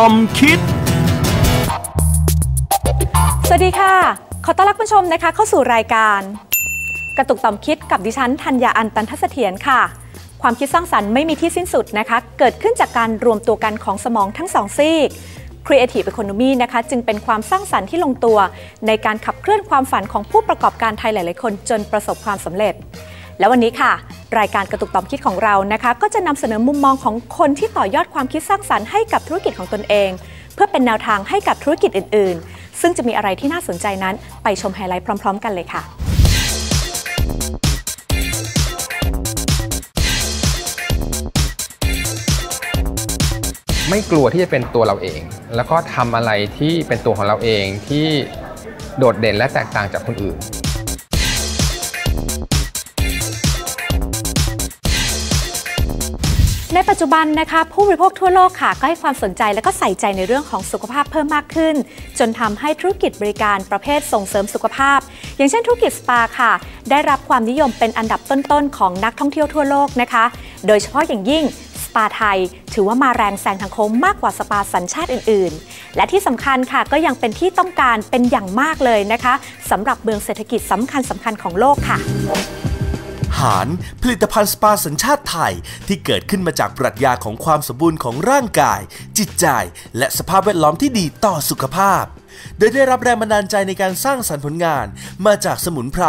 ต่อมคิด สวัสดีค่ะ ขอต้อนรับผู้ชมนะคะ เข้าสู่รายการ กระตุกต่อมคิดกับดิฉันธัญญาอันตันทัศเถียรค่ะ ความคิดสร้างสรรค์ไม่มีที่สิ้นสุดนะคะ เกิดขึ้นจากการรวมตัวกันของสมองทั้งสองซีก Creative Economy นะคะจึงเป็นความสร้างสรรค์ที่ลงตัว ในการขับเคลื่อนความฝันของผู้ประกอบการไทยหลาย ๆ คนจนประสบความสำเร็จ และวันนี้ค่ะ รายการกระตุกต่อมคิดของเรานะคะ ก็จะนำเสนอมุมมองของคนที่ต่อยอดความคิดสร้างสรรค์ให้กับธุรกิจของตนเอง เพื่อเป็นแนวทางให้กับธุรกิจอื่น ๆ ซึ่งจะมีอะไรที่น่าสนใจนั้น ไปชมไฮไลท์พร้อม ๆ กันเลยค่ะไม่กลัวที่จะเป็นตัวเราเอง แล้วก็ทำอะไรที่เป็นตัวของเราเองที่โดดเด่นและแตกต่างจากคนอื่น ในปัจจุบันนะคะผู้บริโภคทั่วโลกค่ะ ก็ให้ความสนใจและก็ใส่ใจในเรื่องของสุขภาพเพิ่มมากขึ้น จนทำให้ธุรกิจบริการประเภทส่งเสริมสุขภาพ อย่างเช่นธุรกิจสปาค่ะ ได้รับความนิยมเป็นอันดับต้นๆของนักท่องเที่ยวทั่วโลกนะคะ โดยเฉพาะอย่างยิ่งสปาไทย ถือว่ามาแรงแซงทางโค้งมากกว่าสปาสัญชาติอื่น ๆ และที่สำคัญค่ะก็ยังเป็นที่ต้องการเป็นอย่างมากเลยนะคะสำหรับเมืองเศรษฐกิจสำคัญสำคัญของโลกค่ะ หารผลิตภัณฑ์สปาสัญชาติไทยที่เกิดขึ้นมาจากปรัชญาของความสมบูรณ์ของร่างกาย จิตใจ และสภาพแวดล้อมที่ดีต่อสุขภาพ โดยได้รับแรงบันดาลใจในการสร้างสรรค์ผลงานมาจากสมุนไพร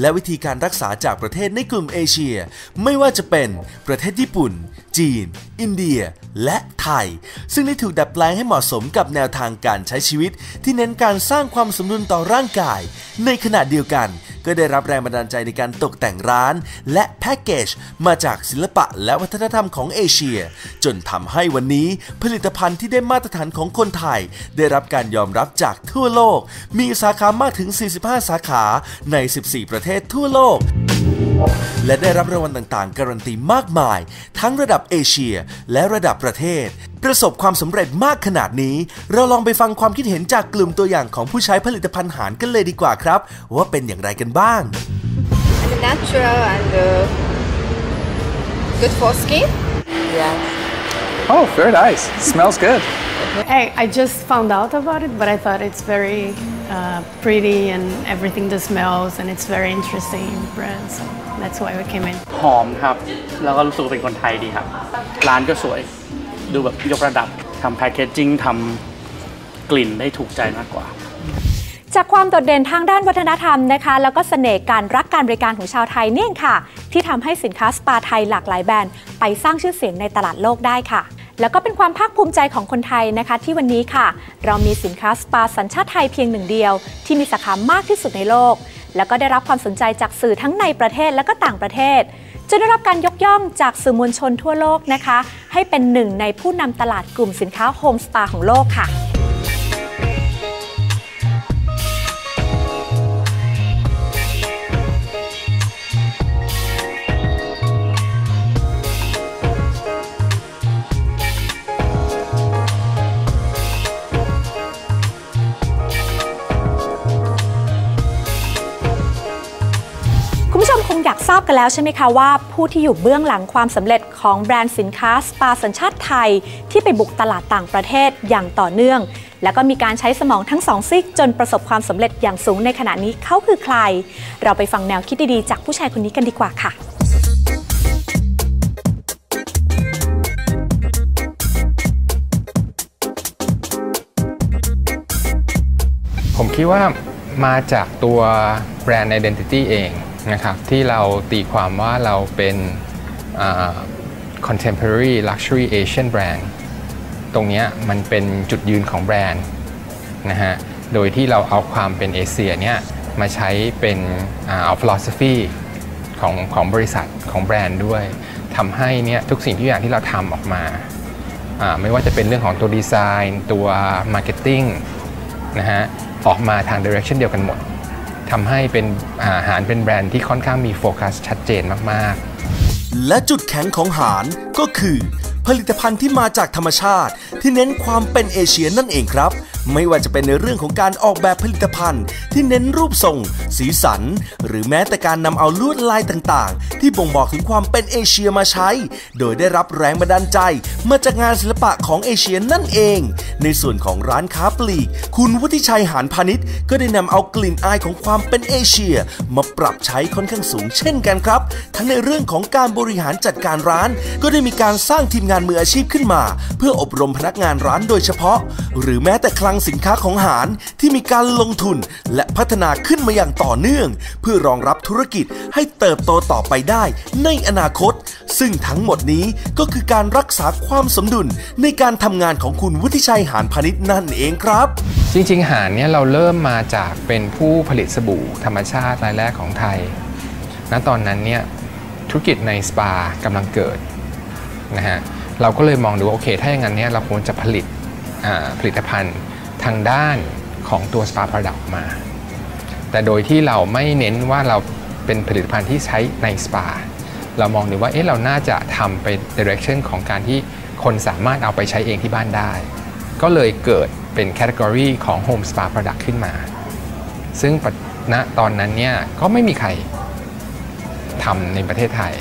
และวิธีการรักษาจากประเทศในกลุ่มเอเชีย ไม่ว่าจะเป็นประเทศญี่ปุ่น จีน อินเดีย และไทย ซึ่งได้ถูกดัดแปลงให้เหมาะสมกับแนวทางการใช้ชีวิต ที่เน้นการสร้างความสมดุลต่อร่างกาย ในขณะเดียวกัน ก็ได้รับแรงบันดาลใจในการตกแต่งร้าน และแพ็กเกจมาจากศิลปะและวัฒนธรรมของเอเชีย จนทำให้วันนี้ผลิตภัณฑ์ที่ได้มาตรฐานของคนไทย ได้รับการยอมรับจากทั่วโลก มีสาขามากถึง 45 สาขาใน 14 ประเทศทั่วโลก และได้รับรางวัลต่างๆ การันตีมากมาย ทั้งระดับเอเชียและระดับประเทศ ประสบความสำเร็จมากขนาดนี้ เราลองไปฟังความคิดเห็นจากกลุ่มตัวอย่างของผู้ใช้ผลิตภัณฑ์หารกันเลยดีกว่าครับ ว่าเป็นอย่างไรกันบ้าง and natural and uh, good for skin. Oh, very nice. Smells good. Hey, I just found out about it, but I thought it's very uh, pretty and everything that smells, and it's very interesting brand. So that's why we came in. หอมครับ แล้วก็รู้สึกว่าเป็นคนไทยดีครับ ร้านก็สวย ดูแบบยกระดับ ทำแพคเกจจิ้งทำกลิ่นได้ถูกใจมากกว่าจากความโดดเด่นทางด้านวัฒนธรรมนะคะ แล้วก็เสน่ห์การรักการบริการของชาวไทยเนี่ยเองค่ะ ที่ทำให้สินค้าสปาไทยหลากหลายแบรนด์ ไปสร้างชื่อเสียงในตลาดโลกได้ค่ะ แล้วก็เป็นความภาคภูมิใจของคนไทยนะคะ ที่วันนี้ค่ะ เรามีสินค้าสปาสัญชาติไทยเพียงหนึ่งเดียว ที่มีสาขามากที่สุดในโลก แล้วก็ได้รับความสนใจจากสื่อทั้งในประเทศและก็ต่างประเทศจนได้รับการยกย่องจากสื่อมวลชนทั่วโลกนะคะ ให้เป็นหนึ่งในผู้นำตลาดกลุ่มสินค้าโฮมสปาของโลกค่ะ ทราบกันแล้วใช่ไหมคะว่าผู้ที่อยู่เบื้องหลังความสำเร็จของแบรนด์สินค้าสปาสัญชาติไทย ที่ไปบุกตลาดต่างประเทศอย่างต่อเนื่อง แล้วก็มีการใช้สมองทั้งสองซีกจนประสบความสำเร็จอย่างสูงในขณะนี้เขาคือใคร เราไปฟังแนวคิดดีๆ จากผู้ชายคนนี้กันดีกว่าค่ะผมคิดว่ามาจากตัวแบรนด์ Identity เอง นะครับที่เราตีความว่าเราเป็น contemporary luxury Asian brand ตรงนี้มันเป็นจุดยืนของแบรนด์นะฮะโดยที่เราเอาความเป็นเอเชียเนี่ยมาใช้เป็นเอา philosophy ของของบริษัทของแบรนด์ด้วยทำให้เนี่ยทุกสิ่งทุกอย่างที่เราทำออกมาอ่าไม่ว่าจะเป็นเรื่องของตัวดีไซน์ ตัว marketing นะฮะออกมาทาง direction เดียวกันหมด ทำให้เป็นอาหารเป็นแบรนด์ที่ค่อนข้างมีโฟกัสชัดเจนมากๆ และจุดแข็งของหารก็คือ ผลิตภัณฑ์ที่มาจากธรรมชาติที่เน้นความเป็นเอเชียนั่นเองครับ ไม่ว่าจะเป็นในเรื่องของการออกแบบผลิตภัณฑ์ ที่เน้นรูปทรง สีสัน หรือแม้แต่การนำเอาลวดลายต่างๆ ที่บ่งบอกถึงความเป็นเอเชียมาใช้ โดยได้รับแรงบันดาลใจ มาจากงานศิลปะของเอเชียนั่นเอง ในส่วนของร้านค้าปลีก คุณวุฒิชัยหานพาณิชย์ ก็ได้นำเอากลิ่นอายของความเป็นเอเชีย มาปรับใช้ค่อนข้างสูงเช่นกันครับ ทั้งในเรื่องของการบริหารจัดการร้าน ก็ได้มีการสร้างทีมงานมืออาชีพขึ้นมา เพื่ออบรมพนักงานร้านโดยเฉพาะ หรือแม้แต่คลังสินค้าของหารที่มีการลงทุนและพัฒนาขึ้นมาอย่างต่อเนื่อง เพื่อรองรับธุรกิจให้เติบโตต่อไปได้ในอนาคต ซึ่งทั้งหมดนี้ก็คือการรักษาความสมดุลในการทำงานของคุณวุฒิชัยหานพาณิชย์นั่นเองครับ จริงๆหารเนี่ยเราเริ่มมาจากเป็นผู้ผลิตสบู่ธรรมชาติรายแรกของไทยณตอนนั้นเนี่ยธุรกิจในสปากำลังเกิดนะฮะเราก็เลยมองดูว่าโอเค ถ้าอย่างนั้นเนี่ยเราควรจะผลิตผลิตภัณฑ์ ทางด้านของตัวสปา Product มา แต่โดยที่เราไม่เน้นว่าเราเป็นผลิตภัณฑ์ที่ใช้ในสปา เรามองดูว่าเอ๊ะเราน่าจะทำไป direction ของการที่คนสามารถเอาไปใช้เองที่บ้านได้ ก็เลยเกิดเป็นแคตตากรีของ Home Spa Product ขึ้นมา ซึ่งณตอนนั้นเนี่ยก็ไม่มีใครทำในประเทศไทย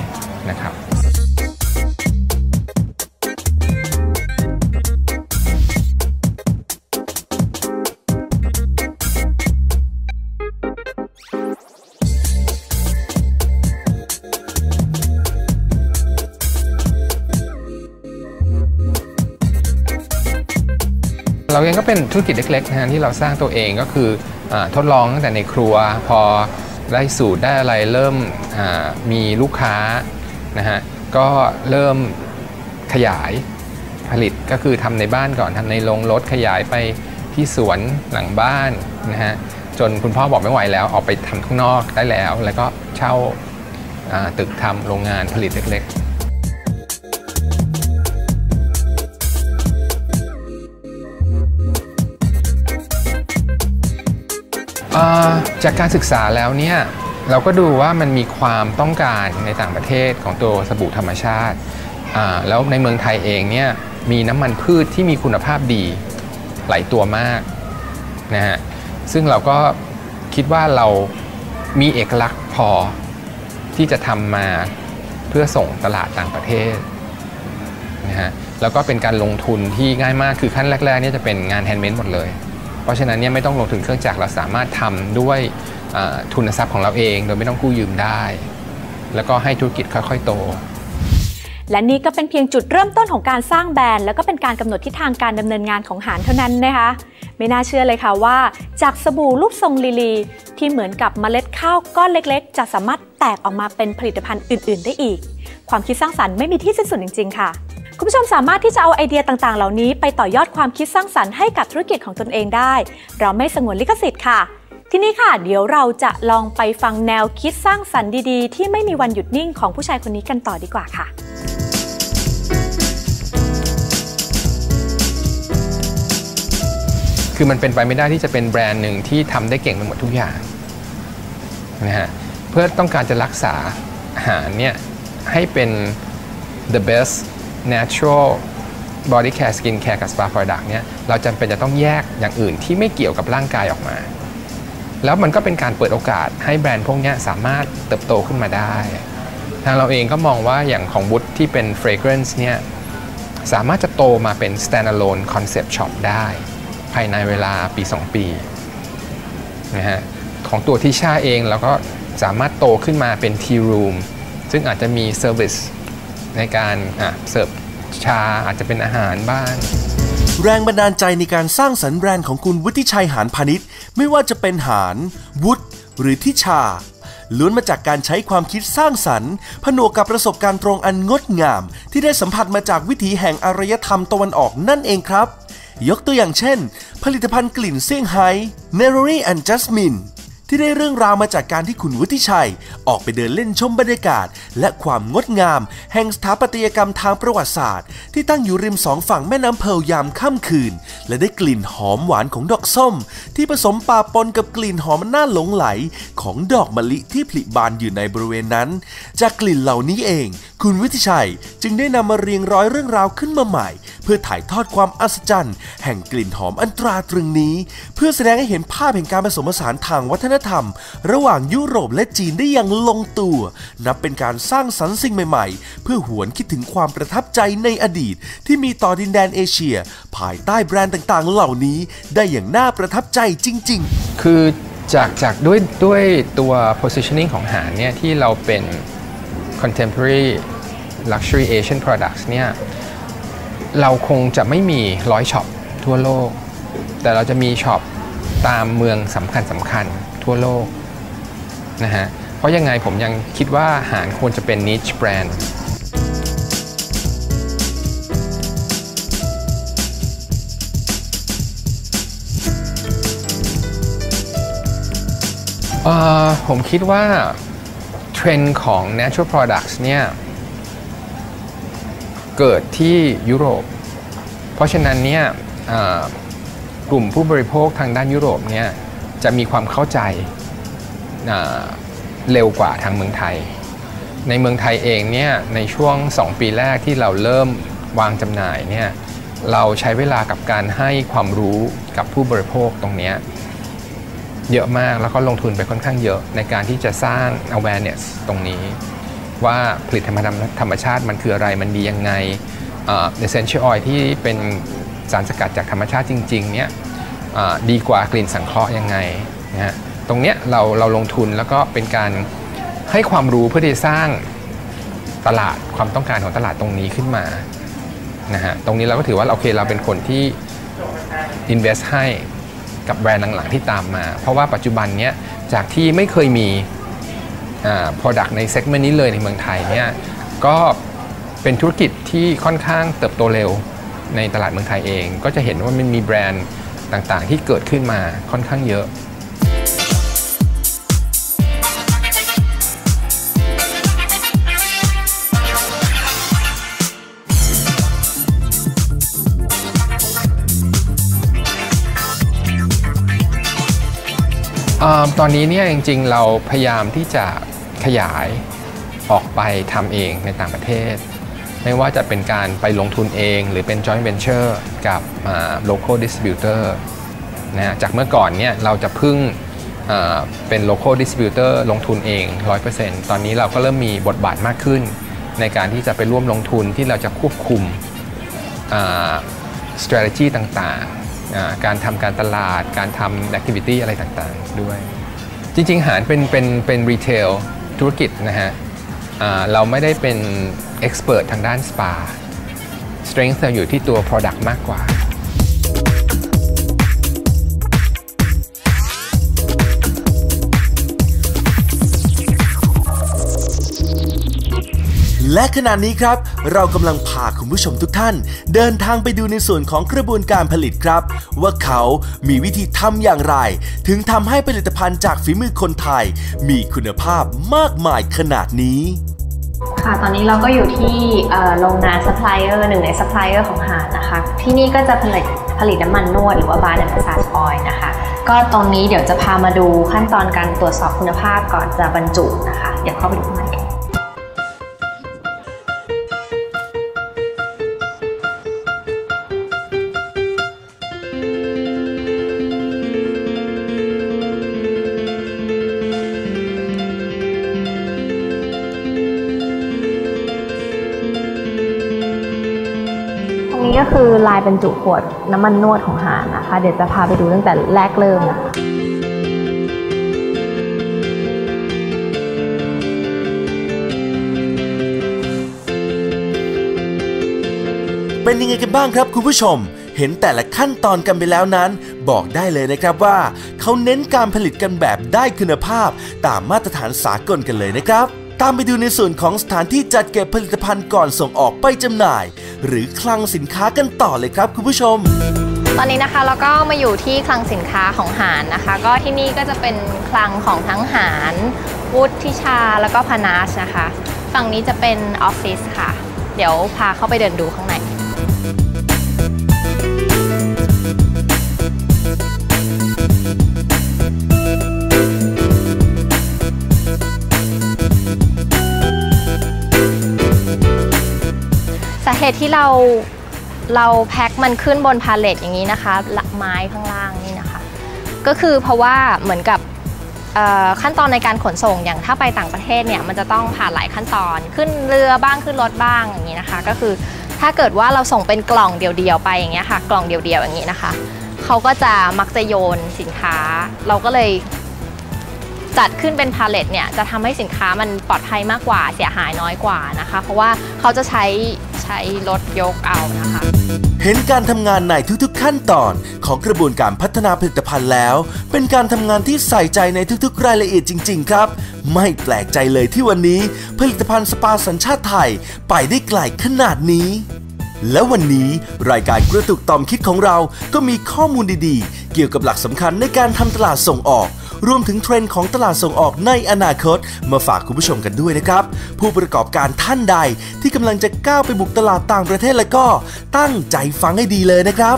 นะครับ เราเองก็เป็นธุรกิจเล็กๆนะฮะที่เราสร้างตัวเองก็คืออทดลองตั้งแต่ในครัว พอได้สูตรได้อะไรเริ่มมีลูกค้านะฮะก็เริ่มขยายผลิตก็คือทำในบ้านก่อนทำในโรงรถขยายไปที่สวนหลังบ้านนะฮะจนคุณพ่อบอกไม่ไหวแล้วออกไปทำข้างนอกได้แล้ว แล้วก็เช่าอ่าตึกทำโรงงานผลิตเล็กๆ จากการศึกษาแล้วเนี่ยเราก็ดูว่ามันมีความต้องการในต่างประเทศของตัวสบู่ธรรมชาติ แล้วในเมืองไทยเองเนี่ยมีน้ำมันพืชที่มีคุณภาพดีหลายตัวมากนะฮะ ซึ่งเราก็คิดว่าเรามีเอกลักษณ์พอที่จะทำมาเพื่อส่งตลาดต่างประเทศนะฮะ แล้วก็เป็นการลงทุนที่ง่ายมากคือขั้นแรกๆนี่จะเป็นงานแฮนด์เมดหมดเลย เพราะฉะนั้นเนี่ยไม่ต้องลงทุนเครื่องจักรเราสามารถทำด้วยทุนทรัพย์ของเราเอง โดยไม่ต้องกู้ยืมได้ แล้วก็ให้ธุรกิจค่อยๆโตและนี่ก็เป็นเพียงจุดเริ่มต้นของการสร้างแบรนด์แล้วก็เป็นการกำหนดทิศทางการดำเนินงานของหานเท่านั้นนะคะ ไม่น่าเชื่อเลยค่ะว่า จากสบู่รูปทรงลีลี ที่เหมือนกับเมล็ดข้าวก้อนเล็กๆ จะสามารถแตกออกมาเป็นผลิตภัณฑ์อื่น ๆ ได้อีก ความคิดสร้างสรรค์ไม่มีที่สิ้นสุดจริง ๆ ค่ะ คุณผู้ชมสามารถที่จะเอาไอเดียต่างๆ เหล่านี้ไปต่อยอดความคิดสร้างสรรค์ให้กับธุรกิจของตนเองได้ เราไม่สงวนลิขสิทธิ์ค่ะ ทีนี้ค่ะ เดี๋ยวเราจะลองไปฟังแนวคิดสร้างสรรค์ดีๆ ที่ไม่มีวันหยุดนิ่งของผู้ชายคนนี้กันต่อดีกว่าค่ะคือมันเป็นไปไม่ได้ที่จะเป็นแบรนด์หนึ่งที่ทำได้เก่งไปหมดทุกอย่างนะฮะเพื่อต้องการจะรักษาอาหารเนี่ยให้เป็น the best natural body care skin care กับ spa product เนี่ยเราจำเป็นจะต้องแยกอย่างอื่นที่ไม่เกี่ยวกับร่างกายออกมา แล้วมันก็เป็นการเปิดโอกาสให้แบรนด์พวกนี้สามารถเติบโตขึ้นมาได้ ทางเราเองก็มองว่าอย่างของบุตที่เป็น fragrance เนี่ยสามารถจะโตมาเป็น standalone concept shop ได้ ภายในเวลาปี 2 ปีนะฮะของตัวที่ชาเองเราก็สามารถโตขึ้นมาเป็น tea room ซึ่งอาจจะมี service ในการเสิร์ฟชาอาจจะเป็นอาหารบ้าง แรงบันดาลใจในการสร้างสรรค์แบรนด์ของคุณวุฒิชัยหานพาณิชย์ ไม่ว่าจะเป็นหานวุฒิหรือทิชาล้วนมาจากการใช้ความคิดสร้างสรรค์ ผนวกกับประสบการณ์ตรงอันงดงาม ที่ได้สัมผัสมาจากวิถีแห่งอารยธรรมตะวันออกนั่นเองครับ ยกตัวอย่างเช่น ผลิตภัณฑ์กลิ่นเซี่ยงไฮ้ Mary and Jasmine ที่ได้เรื่องราวมาจากการที่คุณวุฒิชัย ออกไปเดินเล่นชมบรรยากาศ และความงดงาม แห่งสถาปัตยกรรมทางประวัติศาสตร์ ที่ตั้งอยู่ริมสองฝั่งแม่น้ำเพลยามค่ำคืน และได้กลิ่นหอมหวานของดอกส้ม ที่ผสมปะปนกับกลิ่นหอมน่าหลงไหล ของดอกมะลิที่ผลิบานอยู่ในบริเวณนั้น จากกลิ่นเหล่านี้เอง คุณวิทิชัยจึงได้นำมาเรียงร้อยเรื่องราวขึ้นมาใหม่ เพื่อถ่ายทอดความอัศจรรย์ แห่งกลิ่นหอมอันตราตรึงนี้ เพื่อแสดงให้เห็นภาพแห่งการผสมผสานทางวัฒนธรรม ระหว่างยุโรปและจีนได้อย่างลงตัว นับเป็นการสร้างสรรค์สิ่งใหม่ๆ เพื่อหวนคิดถึงความประทับใจในอดีต ที่มีต่อดินแดนเอเชีย ภายใต้แบรนด์ต่างๆ เหล่านี้ได้อย่างน่าประทับใจจริง ๆ คือจากจากด้วยด้วยตัว positioning ของหางเนี่ยที่เราเป็น contemporary luxury Asian products เนี่ยเราคงจะไม่มีร้อยช็อปทั่วโลก แต่เราจะมีช็อป ตามเมืองสำคัญสำคัญทั่วโลกนะฮะ เพราะยังไงผมยังคิดว่าหางควรจะเป็น niche brand เอ่อผมคิดว่าเทรนด์ของ natural products เนี่ย เกิดที่ยุโรป เพราะฉะนั้นเนี่ย กลุ่มผู้บริโภคทางด้านยุโรปเนี่ยจะมีความเข้าใจเอ่อเร็วกว่าทางเมืองไทย ในเมืองไทยเองเนี่ยในช่วง 2 ปีแรกที่เราเริ่มวางจำหน่ายเนี่ยเราใช้เวลากับการให้ความรู้กับผู้บริโภคตรงนี้เยอะมากแล้วก็ลงทุนไปค่อนข้างเยอะในการที่จะสร้าง awareness ตรงนี้ ว่าผลิตธรรมชาติมันคืออะไรมันดียังไง essential oil ที่เป็น สารสกัดจากธรรมชาติจริงๆเนี่ยดีกว่ากลิ่นสังเคราะห์ยังไงนะฮะตรงเนี้ยเราเราลงทุนแล้วก็เป็นการให้ความรู้เพื่อที่จะสร้างตลาดความต้องการของตลาดตรงนี้ขึ้นมานะฮะตรงนี้เราก็ถือว่าโอเคเราเป็นคนที่ invest ให้กับแบรนด์หลังๆที่ตามมา เพราะว่าปัจจุบันเนี้ยจากที่ไม่เคยมีอ่า product ในเซกเมนต์นี้เลยในเมืองไทยเนี่ยก็เป็นธุรกิจที่ค่อนข้างเติบโตเร็ว ในตลาดเมืองไทยเอง ก็จะเห็นว่ามันมีแบรนด์ต่างๆ ที่เกิดขึ้นมาค่อนข้างเยอะตอนนี้เนี่ยจริงๆ เราพยายามที่จะขยายออกไปทำเองในต่างประเทศ ไม่ว่าจะเป็นการไปลงทุนเอง หรือเป็น joint venture กับ local distributor นะจากเมื่อก่อนเนี่ยเราจะพึ่งเป็น local distributor ลงทุนเอง 100%ตอนนี้เราก็เริ่มมีบทบาทมากขึ้น ในการที่จะไปร่วมลงทุนที่เราจะควบคุม strategy ต่างๆ การทำการตลาด การทำ activity อะไรต่างๆ ด้วย จริงๆ หารเป็นเป็นเป็น retail ธุรกิจนะฮะเราไม่ได้เป็น expert ทางด้าน spa strength เราอยู่ที่ตัว product มากกว่า และขณะนี้ครับ เรากำลังพาคุณผู้ชมทุกท่าน เดินทางไปดูในส่วนของกระบวนการผลิตครับ ว่าเขามีวิธีทำอย่างไร ถึงทำให้ผลิตภัณฑ์จากฝีมือคนไทย มีคุณภาพมากมายขนาดนี้ ค่ะตอนนี้เราก็อยู่ที่โรงงานซัพพลายเออร์หนึ่งในซัพพลายเออร์ของหาดนะคะ ที่นี่ก็จะผลิตผลิตน้ำมันนวดหรือว่าบาร์แอนด์มาสซาจออยนะคะ ก็ตรงนี้เดี๋ยวจะพามาดูขั้นตอนการตรวจสอบคุณภาพก่อนจะบรรจุนะคะ เดี๋ยวเข้าไปดูข้างใน ก็คือลายบรรจุขวดน้ำมันนวดของหานนะคะ เดี๋ยวจะพาไปดูตั้งแต่แรกเริ่มนะคะเป็นยังไงกันบ้างครับคุณผู้ชม เห็นแต่ละขั้นตอนกันไปแล้วนั้น บอกได้เลยนะครับว่า เขาเน้นการผลิตกันแบบได้คุณภาพ ตามมาตรฐานสากลกันเลยนะครับ ตามไปดูในส่วนของสถานที่จัดเก็บผลิตภัณฑ์ก่อนส่งออกไปจำหน่าย หรือคลังสินค้ากันต่อเลยครับคุณผู้ชม ตอนนี้นะคะเราก็มาอยู่ที่คลังสินค้าของหารนะคะ ก็ที่นี่ก็จะเป็นคลังของทั้งหารวุฒิชาแล้วก็พานาชนะคะ ฝั่งนี้จะเป็นออฟฟิศค่ะ เดี๋ยวพาเข้าไปเดินดูข้างใน เหตุที่เราเราแพ็คมันขึ้นบนพาเลตอย่างนี้นะคะลไม้ข้างล่างนี่นะคะ ก็คือเพราะว่าเหมือนกับขั้นตอนในการขนส่งอย่างถ้าไปต่างประเทศเนี่ยมันจะต้องผ่านหลายขั้นตอนขึ้นเรือบ้างขึ้นรถบ้างอย่างนี้นะคะ ก็คือถ้าเกิดว่าเราส่งเป็นกล่องเดียวๆไปอย่างเงี้ยค่ะ กล่องเดียวๆอย่างนี้นะคะเขาก็จะมักจะโยนสินค้า เราก็เลยจัดขึ้นเป็นพาเลตเนี่ยจะทำให้สินค้ามันปลอดภัยมากกว่าเสียหายน้อยกว่านะคะ เพราะว่าเขาจะใช้ ใช้รถยกเอานะคะ เห็นการทำงานในทุกๆขั้นตอนของกระบวนการพัฒนาผลิตภัณฑ์แล้ว เป็นการทำงานที่ใส่ใจในทุกๆ รายละเอียดจริง ๆ ครับ ไม่แปลกใจเลยที่วันนี้ ผลิตภัณฑ์สปาสัญชาติไทยไปได้ไกลขนาดนี้และวันนี้รายการกระตุกต่อมคิดของเราก็มีข้อมูลดีๆ เกี่ยวกับหลักสำคัญในการทำตลาดส่งออก รวมถึงเทรนด์ของตลาดส่งออกในอนาคต มาฝากคุณผู้ชมกันด้วยนะครับ ผู้ประกอบการท่านใดที่กำลังจะก้าวไปบุกตลาดต่างประเทศแล้วก็ตั้งใจฟังให้ดีเลยนะครับ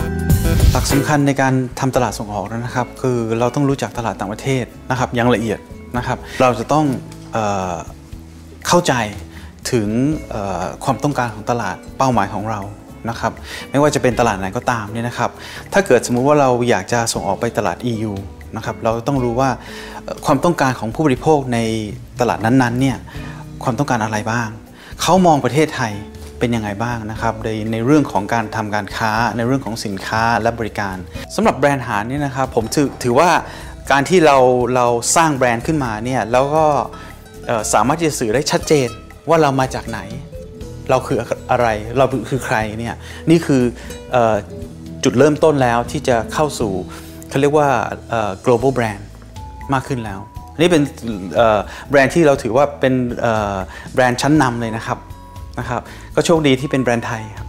หลักสำคัญในการทำตลาดส่งออกนะครับ คือเราต้องรู้จักตลาดต่างประเทศนะครับอย่างละเอียดนะครับเราจะต้องเออเข้าใจถึงความต้องการของตลาดเป้าหมายของเรานะครับไม่ว่าจะเป็นตลาดไหนก็ตามเนี่ยนะครับ ถ้าเกิดสมมุติว่าเราอยากจะส่งออกไปตลาด EU นะครับ เราต้องรู้ว่าความต้องการของผู้บริโภคในตลาดนั้นๆเนี่ยความต้องการอะไรบ้าง เขามองประเทศไทยเป็นยังไงบ้างนะครับในในเรื่องของการทำการค้าในเรื่องของสินค้าและบริการสำหรับแบรนด์หารนี่นะครับผมถือถือว่าการที่เราเราสร้างแบรนด์ขึ้นมาเนี่ยแล้วก็สามารถที่จะสื่อได้ชัดเจนว่าเรามาจากไหน เราคืออะไรเราคือใครเนี่ยนี่คือออจุดเริ่มต้นแล้วที่จะเข้าสู่ เขาเรียกว่าเอ่อ global brand มากขึ้นแล้ว นี่เป็นเอ่อแบรนด์ที่เราถือว่าเป็นเอ่อแบรนด์ชั้นนำเลยนะครับนะครับ ก็โชคดีที่เป็นแบรนด์ไทยครับ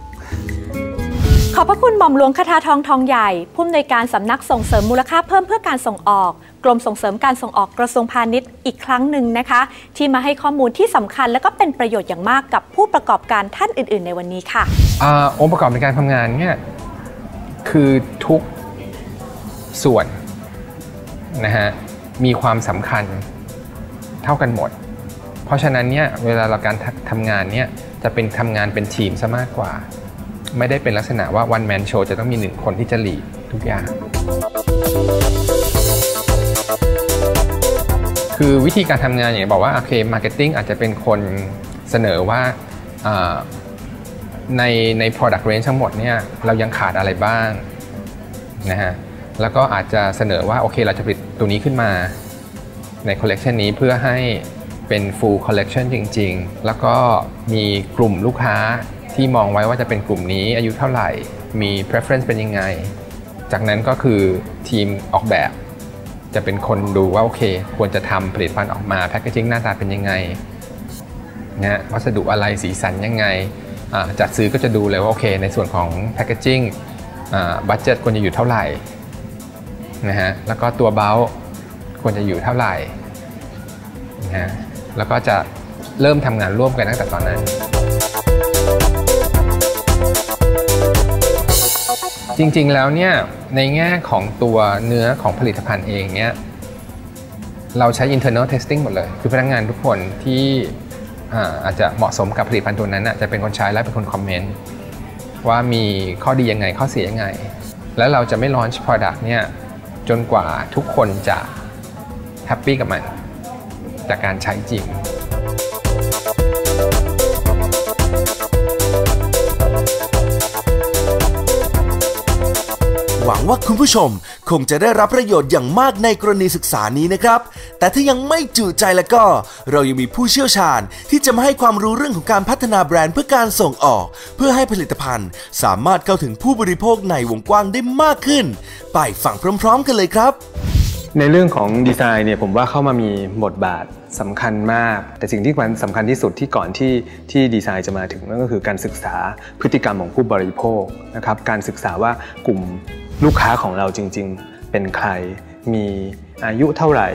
ขอบพระคุณหม่อมหลวงคทาทองทองใหญ่ ผู้อำนวยการสำนักส่งเสริมมูลค่าเพิ่มเพื่อการส่งออก กรมส่งเสริมการส่งออกกระทรวงพาณิชย์อีกครั้งหนึ่งนะคะ ที่มาให้ข้อมูลที่สำคัญและก็เป็นประโยชน์อย่างมากกับผู้ประกอบการท่านอื่น ๆ ในวันนี้ค่ะอาองค์ประกอบในการทำงานเนี่ยคือทุก ส่วนนะฮะมีความสำคัญเท่ากันหมด เพราะฉะนั้นเนี่ยเวลาเราการทำงานเนี่ยจะเป็นทำงานเป็นทีมซะมากกว่า ไม่ได้เป็นลักษณะว่า one man show จะต้องมีหนึ่งคนที่จะหลีดทุกอย่าง คือวิธีการทำงานอย่างบอกว่าโอเคมาร์เก็ตติ้งอาจจะเป็นคนเสนอว่าอ่าในใน product range ทั้งหมดเนี่ยเรายังขาดอะไรบ้างนะฮะ แล้วก็อาจจะเสนอว่าโอเคเราจะผลิตตัวนี้ขึ้นมาใน collection นี้เพื่อให้เป็น full collection จริง ๆ แล้วก็มีกลุ่มลูกค้าที่มองไว้ว่าจะเป็นกลุ่มนี้อายุเท่าไหร่ มี preference เป็นยังไง จากนั้นก็คือทีมออกแบบ จะเป็นคนดูว่าโอเค ควรจะทำผลิตภัณฑ์ออกมาแพคเกจิ้งหน้าตาเป็นยังไงนะวัสดุอะไรสีสันยังไงจัดซื้อก็จะดูเลยว่าโอเค ในส่วนของแพคเกจิ้งบัตเจ็ตควรจะอยู่เท่าไหร่ นะฮะแล้วก็ตัวเบลควรจะอยู่เท่าไหร่นะฮะแล้วก็จะเริ่มทำงานร่วมกันตั้งแต่ตอนนั้น จริงๆแล้วเนี่ยในแง่ของตัวเนื้อของผลิตภัณฑ์เองเนี่ยเราใช้ internal testing หมดเลย คือพนักงานทุกคนที่อาอาจจะเหมาะสมกับผลิตภัณฑ์ตัวนั้นจะเป็นคนใช้และเป็นคนคอมเมนต์ว่ามีข้อดียังไงข้อเสียยังไง แล้วเราจะไม่ launch product เนี่ย จนกว่าทุกคนจะแฮปปี้กับมัน จากการใช้จริง หวังว่าคุณผู้ชมคงจะได้รับประโยชน์อย่างมากในกรณีศึกษานี้นะครับ แต่ถ้ายังไม่จุใจแล้วก็ เรายังมีผู้เชี่ยวชาญที่จะมาให้ความรู้เรื่องของการพัฒนาแบรนด์เพื่อการส่งออก เพื่อให้ผลิตภัณฑ์ สามารถเข้าถึงผู้บริโภคในวงกว้างได้มากขึ้น ไปฟังพร้อม ๆ กันเลยครับ ในเรื่องของดีไซน์เนี่ยผมว่าเข้ามามีบทบาทสำคัญมาก แต่สิ่งที่มันสำคัญที่สุดที่ก่อนที่ที่ดีไซน์จะมาถึงนั่นก็คือการศึกษาพฤติกรรมของผู้บริโภคนะครับการศึกษาว่ากลุ่มลูกค้าของเราจริง ๆ เป็นใคร มีอายุเท่าไหร่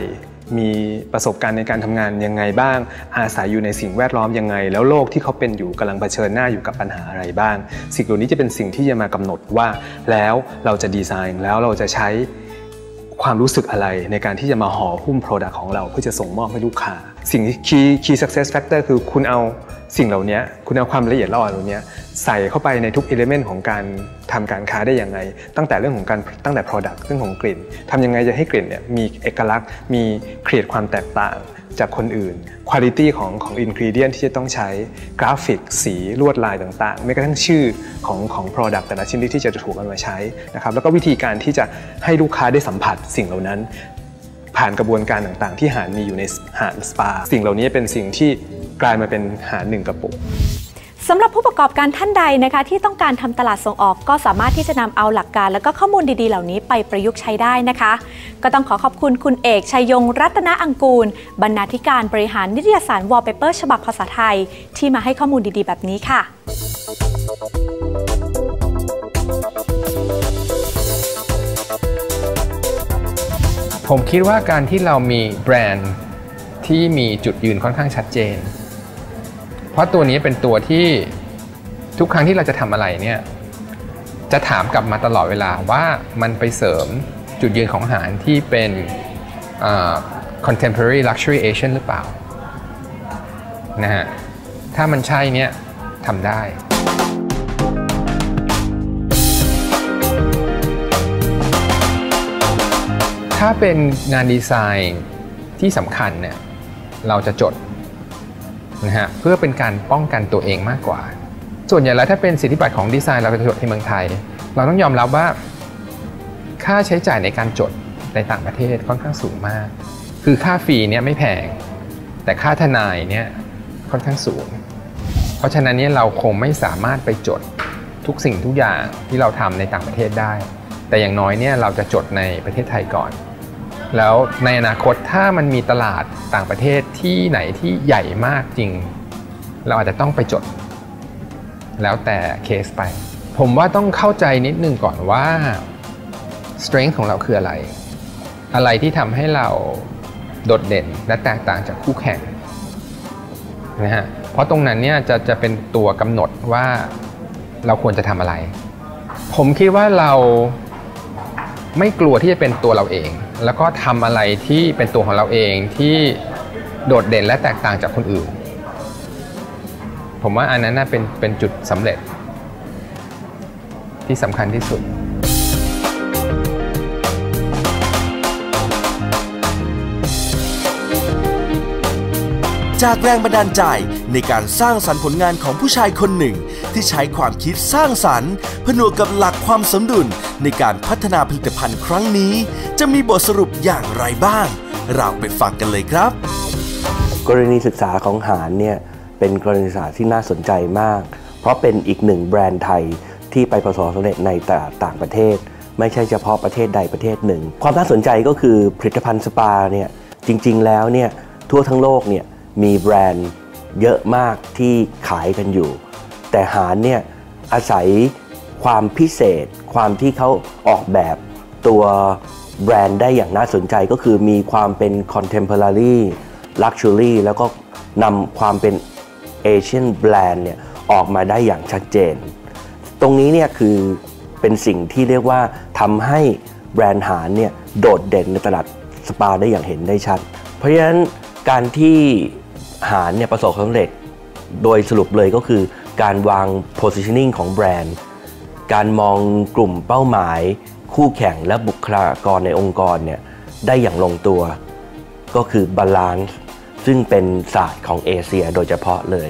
มีประสบการณ์ในการทำงานยังไงบ้าง อาศัยอยู่ในสิ่งแวดล้อมยังไง แล้วโลกที่เขาเป็นอยู่กำลังเผชิญหน้าอยู่กับปัญหาอะไรบ้าง สิ่งเหล่านี้จะเป็นสิ่งที่จะมากำหนดว่า แล้วเราจะดีไซน์แล้วเราจะใช้ความรู้สึกอะไรในการที่จะมาห่อหุ้ม Product ของเราเพื่อจะส่งมอบให้ลูกค้า สิ่งที่ key key success factor คือคุณเอาสิ่งเหล่านี้คุณเอาความละเอียดละอ่อนเหล่านี้ ใส่เข้าไปในทุก element ของการทำการค้าได้อย่างไรตั้งแต่เรื่องของการตั้งแต่ product เรื่องของกลิ่นทำยังไงจะให้กลิ่นเนี่ยมีเอกลักษณ์ มี create ความแตกต่างจากคนอื่น quality ของของ ingredient ที่จะต้องใช้กราฟิก สีลวดลายต่างๆไม่กระทั่งชื่อของของ product แต่ละชิ้นที่จะถูกเอามาใช้นะครับแล้วก็วิธีการที่จะให้ลูกค้าได้สัมผัสสิ่งเหล่านั้น ผ่านกระบวนการต่างๆ ที่หารมีอยู่ในหารสปา สิ่งเหล่านี้เป็นสิ่งที่กลายมาเป็นหารหนึ่งกระปุก สำหรับผู้ประกอบการท่านใดนะคะ ที่ต้องการทำตลาดส่งออกก็สามารถที่จะนำเอาหลักการ และก็ข้อมูลดีๆ เหล่านี้ไปประยุกต์ใช้ได้นะคะ ก็ต้องขอขอบคุณคุณเอกชัยยงรัตนอังกูล บรรณาธิการบริหารนิตยสารวอลเปเปอร์ฉบับภาษาไทย ที่มาให้ข้อมูลดีๆ แบบนี้ค่ะ ผมคิดว่าการที่เรามีแบรนด์ที่มีจุดยืนค่อนข้างชัดเจน เพราะตัวนี้เป็นตัวที่ทุกครั้งที่เราจะทำอะไรเนี่ยจะถามกลับมาตลอดเวลาว่ามันไปเสริมจุดยืนของอาหารที่เป็น contemporary luxury Asian หรือเปล่านะฮะถ้ามันใช่เนี่ยทำได้ถ้าเป็นงานดีไซน์ที่สำคัญเนี่ยเราจะจด นะฮะเพื่อเป็นการป้องกันตัวเองมากกว่า ส่วนใหญ่แล้วถ้าเป็นสิทธิบัตรของดีไซน์เราจะจดที่เมืองไทย เราต้องยอมรับว่า ค่าใช้จ่ายในการจดในต่างประเทศค่อนข้างสูงมาก คือค่าฟรีเนี่ยไม่แพง แต่ค่าทนายเนี่ยค่อนข้างสูง เพราะฉะนั้นเนี่ยเราคงไม่สามารถไปจดทุกสิ่งทุกอย่างที่เราทำในต่างประเทศได้ แต่อย่างน้อยเนี่ยเราจะจดในประเทศไทยก่อน แล้วในอนาคตถ้ามันมีตลาดต่างประเทศที่ไหนที่ใหญ่มากจริง เราอาจจะต้องไปจด แล้วแต่เคสไป ผมว่าต้องเข้าใจนิดนึงก่อนว่า strength ของเราคืออะไร อะไรที่ทำให้เราโดดเด่นและแตกต่างจากคู่แข่งนะฮะเพราะตรงนั้นเนี่ยจะจะเป็นตัวกำหนดว่าเราควรจะทำอะไร ผมคิดว่าเราไม่กลัวที่จะเป็นตัวเราเอง แล้วก็ทำอะไรที่เป็นตัวของเราเองที่โดดเด่นและแตกต่างจากคนอื่น ผมว่าอันนั้นน่ะเป็นเป็นจุดสำเร็จ ที่สำคัญที่สุดจากแรงบันดาลใจในการสร้างสรรค์ผลงานของผู้ชายคนหนึ่ง ที่ใช้ความคิดสร้างสรรค์ ผนวกกับหลักความสมดุลในการพัฒนาผลิตภัณฑ์ครั้งนี้ จะมีบทสรุปอย่างไรบ้าง เราไปฟังกันเลยครับ กรณีศึกษาของหารเนี่ยเป็นกรณีศึกษาที่น่าสนใจมาก เพราะเป็นอีกหนึ่งแบรนด์ไทยที่ไปประสบความสำเร็จในต,ต่างประเทศ ไม่ใช่เฉพาะประเทศใดประเทศหนึ่ง ความน่าสนใจก็คือผลิตภัณฑ์สปาเนี่ยจริง ๆ แล้วเนี่ยทั่วทั้งโลกเนี่ยมีแบรนด์เยอะมากที่ขายกันอยู่ แต่หารเนี่ยอาศัยความพิเศษ ความที่เขาออกแบบตัวแบรนด์ได้อย่างน่าสนใจก็คือมีความเป็น contemporary luxury แล้วก็นำความเป็น Asian brand เนี่ยออกมาได้อย่างชัดเจน ตรงนี้เนี่ยคือเป็นสิ่งที่เรียกว่าทำให้แบรนด์หารเนี่ยโดดเด่นในตลาดสปาได้อย่างเห็นได้ชัด เพราะฉะนั้นการที่หารเนี่ยประสบความสำเร็จโดยสรุปเลยก็คือ การวาง positioning ของแบรนด์ การมองกลุ่มเป้าหมาย คู่แข่งและบุคลากรในองค์กรเนี่ยได้อย่างลงตัว ก็คือบาลานซ์ซึ่งเป็นศาสตร์ของเอเชียโดยเฉพาะเลย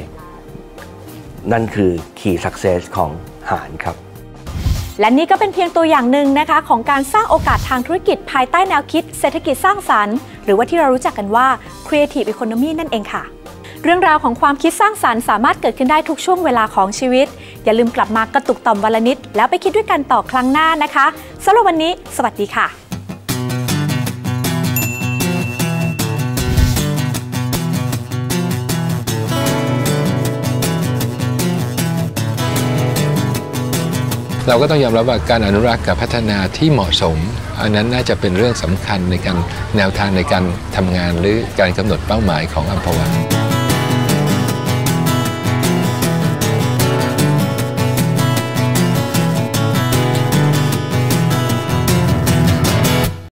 นั่นคือ Key Success ของหารครับและนี่ก็เป็นเพียงตัวอย่างหนึ่งนะคะของการสร้างโอกาสทางธุรกิจภายใต้แนวคิดเศรษฐกิจสร้างสรรค์ หรือว่าที่เรารู้จักกันว่า Creative Economy นั่นเองค่ะ เรื่องราวของความคิดสร้างสารรค์สามารถเกิดขึ้นได้ทุกช่วงเวลาของชีวิต อย่าลืมกลับมากระตุกต่อมวันละนิด แล้วไปคิดด้วยกันต่อครั้งหน้านะคะสำหรับวันนี้ สวัสดีค่ะเราก็ต้องยอมรับว่าการอนุรักษ์กับพัฒนาที่เหมาะสม อันนั้นน่าจะเป็นเรื่องสำคัญในการแนวทางในการทำงานหรือการกำหนดเป้าหมายของอัมพวา